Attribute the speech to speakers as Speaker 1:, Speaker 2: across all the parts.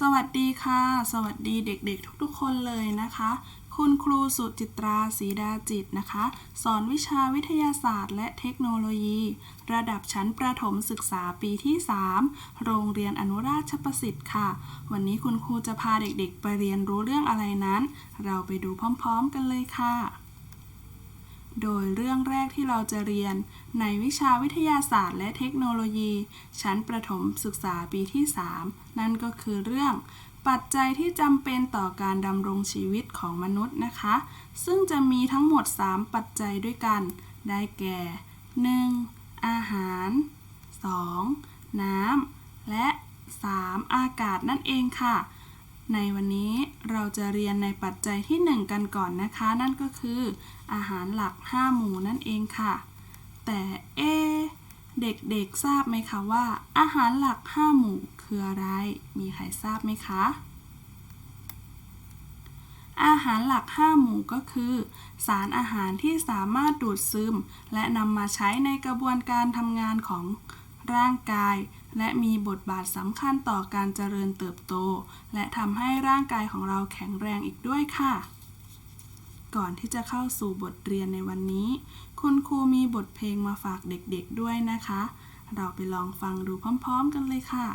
Speaker 1: สวัสดีค่ะ สวัสดีเด็กๆ ทุกๆคนเลยนะคะ คุณครูสุจิตราศรีดาจิตนะคะ สอนวิชาวิทยาศาสตร์ และเทคโนโลยี ระดับชั้นประถมศึกษาปีที่ 3 โรงเรียนอนุราชประสิทธิ์ค่ะ วันนี้คุณครูจะพาเด็กๆ ไปเรียนรู้เรื่องอะไรนั้น เราไปดูพร้อมๆกันเลยค่ะ โดยเรื่องแรกที่เราจะเรียนในวิชาวิทยาศาสตร์และเทคโนโลยี ชั้นประถมศึกษาปีที่ 3 นั่นก็คือเรื่อง ปัจจัยที่จำเป็นต่อการดำรงชีวิตของมนุษย์นะคะ ซึ่งจะมีทั้งหมด 3 ปัจจัยด้วยกัน ได้แก่ 1. อาหาร 2. น้ำและ 3. อากาศนั่นเองค่ะ ในวันนี้เราจะเรียนในปัจจัยที่ 1 กันก่อนนะคะ นั่นก็คือ อาหารหลัก 5 หมู่นั่นเองค่ะ แต่เอเด็กๆทราบไหมคะว่า อาหารหลัก 5 หมู่คืออะไร มีใครทราบไหมคะ อาหารหลัก 5 หมู่ก็คือ สารอาหารที่สามารถดูดซึม และนำมาใช้ในกระบวนการทำงานของ ร่างกาย และมีบทบาทสำคัญต่อการเจริญเติบโต และทำให้ร่างกายของเราแข็งแรงอีกด้วยค่ะ ก่อนที่จะเข้าสู่บทเรียนในวันนี้ คุณครูมีบทเพลงมาฝากเด็กๆด้วยนะคะ เราไปลองฟังดูพร้อม ๆ กันเลยค่ะ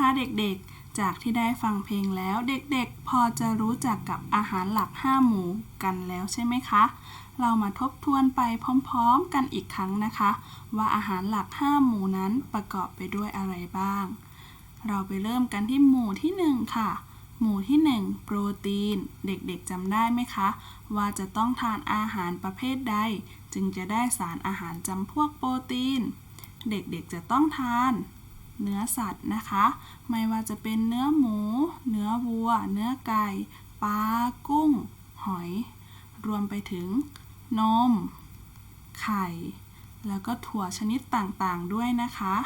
Speaker 2: นบ้าง
Speaker 1: คะเด็กๆ จากที่ได้ฟังเพลงแล้วเด็กๆ พอจะรู้จักกับอาหารหลัก 5 หมู่กันแล้วใช่ไหมคะ เรามาทบทวนไปพร้อมๆกันอีกครั้งนะคะ ว่าอาหารหลัก 5 หมู่นั้นประกอบไปด้วยอะไรบ้าง เราไปเริ่มกันที่หมู่ที่ 1 ค่ะ หมู่ที่ 1 โปรตีน เด็กๆจำได้ไหมคะ ว่าจะต้องทานอาหารประเภทใด จึงจะได้สารอาหารจำพวกโปรตีน เด็กๆจะต้องทาน เนื้อสัตว์นะคะ ไม่ว่าจะเป็นเนื้อหมู เนื้อวัว เนื้อไก่ ปลา กุ้ง หอย รวมไปถึง นม ไข่ แล้วก็ถั่วชนิดต่างๆ ด้วยนะคะ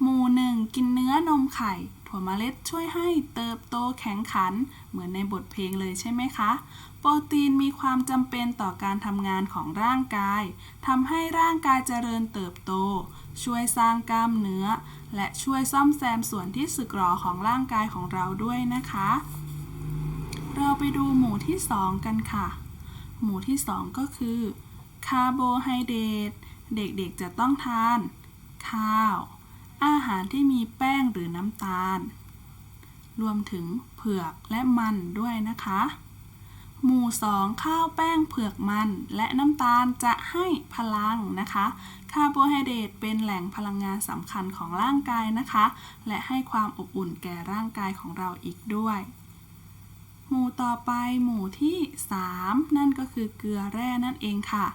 Speaker 1: หมู่หนึ่งกินเนื้อนมไข่ ถั่วเมล็ดช่วยให้เติบโตแข็งขัน เหมือนในบทเพลงเลยใช่ไหมคะ โปรตีนมีความจำเป็นต่อการทำงานของร่างกาย ทำให้ร่างกายเจริญเติบโต ช่วยสร้างกล้ามเนื้อ และช่วยซ่อมแซมส่วนที่สึกหรอของร่างกายของเราด้วยนะคะ เราไปดูหมู่ที่ 2 กันค่ะ หมู่ที่ 2 ก็คือคาร์โบไฮเดรตเด็กๆจะต้องทาน ข้าว อาหารที่มีแป้งหรือน้ำตาล รวมถึงเผือกและมันด้วยนะคะ หมู่ 2 ข้าวแป้งเผือกมัน และน้ำตาลจะให้พลังนะคะ คาร์โบไฮเดรตเป็นแหล่งพลังงานสำคัญของร่างกายนะคะ และให้ความอบอุ่นแก่ร่างกายของเราอีกด้วย หมู่ต่อไปหมู่ที่ 3 นั่นก็คือเกลือแร่นั่นเองค่ะ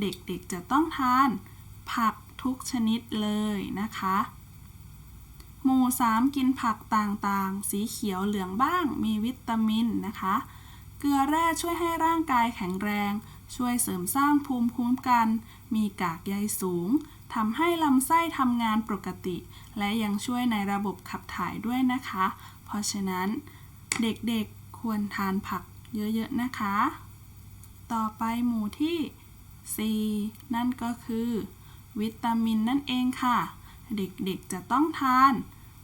Speaker 1: เด็กๆจะต้องทาน ผักทุกชนิดเลยนะคะหมู่ 3 กินผักต่างๆ สีเขียวเหลืองบ้าง มีวิตามินนะคะ เกลือแร่ช่วยให้ร่างกายแข็งแรง ช่วยเสริมสร้างภูมิคุ้มกัน มีกากใยสูงทำให้ลำไส้ทำงานปกติ และยังช่วยในระบบขับถ่ายด้วยนะคะ เพราะฉะนั้นเด็กๆควรทานผักเยอะๆนะคะ ต่อไปหมู่ที่ 4 นั่นก็คือ วิตามินนั่นเองค่ะ เด็กๆจะต้องทาน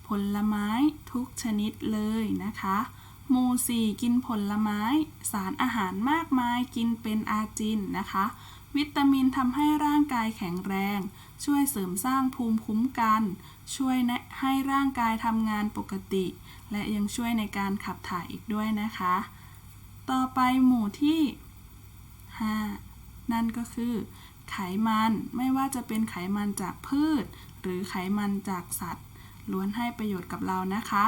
Speaker 1: ผลไม้ทุกชนิดเลยนะคะ หมู่4กินผลไม้ สารอาหารมากมายกินเป็นอาจินนะคะ วิตามินทำให้ร่างกายแข็งแรง ช่วยเสริมสร้างภูมิคุ้มกัน ช่วยให้ร่างกายทำงานปกติ และยังช่วยในการขับถ่ายอีกด้วยนะคะ ต่อไปหมู่ที่ 5 นั่นก็คือ ไขมันไม่ว่าจะเป็นไขมันจากพืช หรือไขมันจากสัตว์ล้วนให้ประโยชน์กับเรานะคะ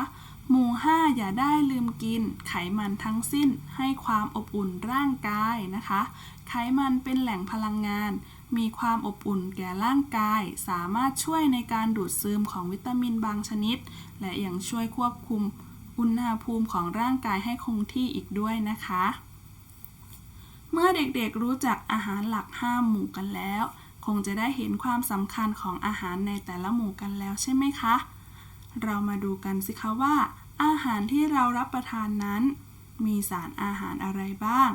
Speaker 1: หมู่ 5 อย่าได้ลืมกิน ไขมันทั้งสิ้นให้ความอบอุ่นร่างกายนะคะ ไขมันเป็นแหล่งพลังงาน มีความอบอุ่นแก่ร่างกาย สามารถช่วยในการดูดซึมของวิตามินบางชนิด และยังช่วยควบคุมอุณหภูมิของร่างกายให้คงที่อีกด้วยนะคะ เมื่อเด็กๆรู้จักอาหารหลัก 5 หมู่กันแล้ว คงจะได้เห็นความสำคัญของอาหารในแต่ละหมู่กันแล้วใช่ไหมคะ เรามาดูกันสิคะว่า อาหารที่เรารับประทานนั้น มีสารอาหารอะไรบ้าง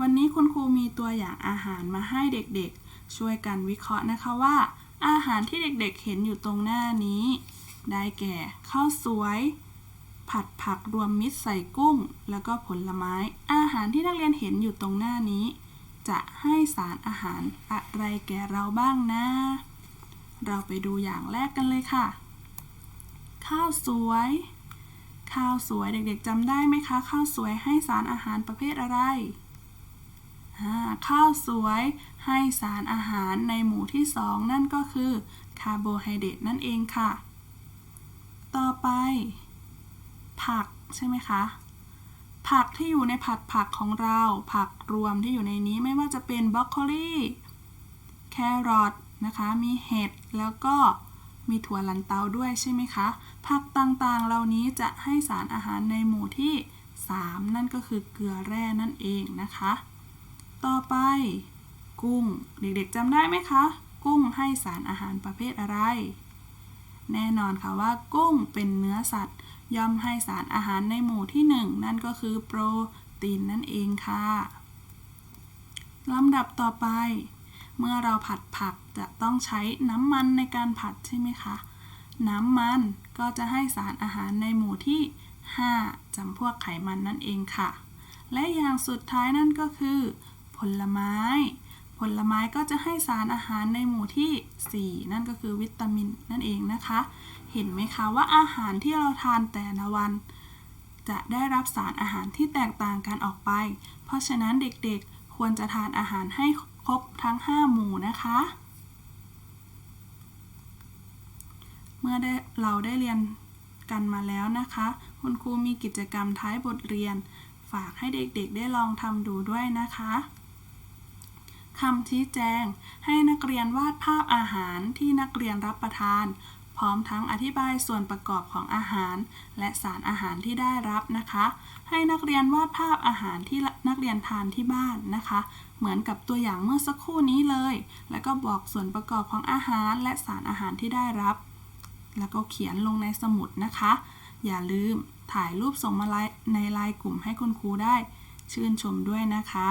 Speaker 1: วันนี้คุณครูมีตัวอย่างอาหารมาให้เด็กๆ ช่วยกันวิเคราะห์นะคะว่า อาหารที่เด็กๆเห็นอยู่ตรงหน้านี้ ได้แก่ข้าวสวย ผัดผักรวมมิตรใส่กุ้ง แล้วก็ผลไม้ อาหารที่นักเรียนเห็นอยู่ตรงหน้านี้ จะให้สารอาหารอะไรแก่เราบ้างนะ เราไปดูอย่างแรกกันเลยค่ะ ข้าวสวย ข้าวสวยเด็กๆจำได้ไหมคะ ข้าวสวยให้สารอาหารประเภทอะไร ข้าวสวยให้สารอาหารในหมู่ที่สองนั่นก็คือคาร์โบไฮเดรตนั่นเองค่ะ ต่อไป ผักใช่ไหมคะ ผักที่อยู่ในผัดผักของเรา ผักรวมที่อยู่ในนี้ไม่ว่าจะเป็นบรอกโคลีแครอทนะคะ มีเห็ดแล้วก็ มีถั่วลันเตาด้วยใช่ไหมคะ ผักต่างๆ เหล่านี้จะให้สารอาหารในหมู่ที่ 3 นั่นก็คือเกลือแร่นั่นเองนะคะ ต่อไป กุ้ง เด็กๆจำได้ไหมคะ กุ้งให้สารอาหารประเภทอะไร แน่นอนค่ะว่ากุ้งเป็นเนื้อสัตว์ ย่อมให้สารอาหารในหมู่ที่ 1 นั่นก็คือโปรตีนนั่นเองค่ะลำดับต่อไป เมื่อเราผัดผักจะต้องใช้น้ำมันในการผัดใช่ไหมคะ น้ำมันก็จะให้สารอาหารในหมู่ที่ 5จำพวกไขมันนั่นเองค่ะ และอย่างสุดท้ายนั่นก็คือ ผลไม้ ผลไม้ก็จะให้สารอาหารในหมู่ที่ 4 นั่นก็คือวิตามินนั่นเองนะคะ เห็นไหมคะว่าอาหารที่เราทานแต่ละวัน จะได้รับสารอาหารที่แตกต่างกันออกไป เพราะฉะนั้นเด็กๆควรจะทานอาหารให้ ครบทั้ง 5 หมู่นะคะ เมื่อได้เราได้เรียนกันมาแล้วนะคะ คุณครูมีกิจกรรมท้ายบทเรียน ฝากให้เด็กๆได้ลองทำดูด้วยนะคะคำชี้แจง ให้นักเรียนวาดภาพอาหารที่นักเรียนรับประทาน พร้อมทั้งอธิบายส่วนประกอบของอาหาร และสารอาหารที่ได้รับนะคะ ให้นักเรียนวาดภาพอาหารที่นักเรียนทานที่บ้านนะคะ เหมือนกับตัวอย่างเมื่อสักครู่นี้เลย แล้วก็บอกส่วนประกอบของอาหารและสารอาหารที่ได้รับ แล้วก็เขียนลงในสมุดนะคะ อย่าลืมถ่ายรูปส่งมาในไลน์กลุ่มให้คุณครูได้ ชื่นชมด้วยนะคะ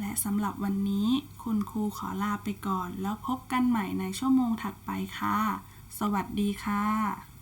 Speaker 1: และสำหรับวันนี้คุณครูขอลาไปก่อน แล้วพบกันใหม่ในชั่วโมงถัดไปค่ะ สวัสดีค่ะ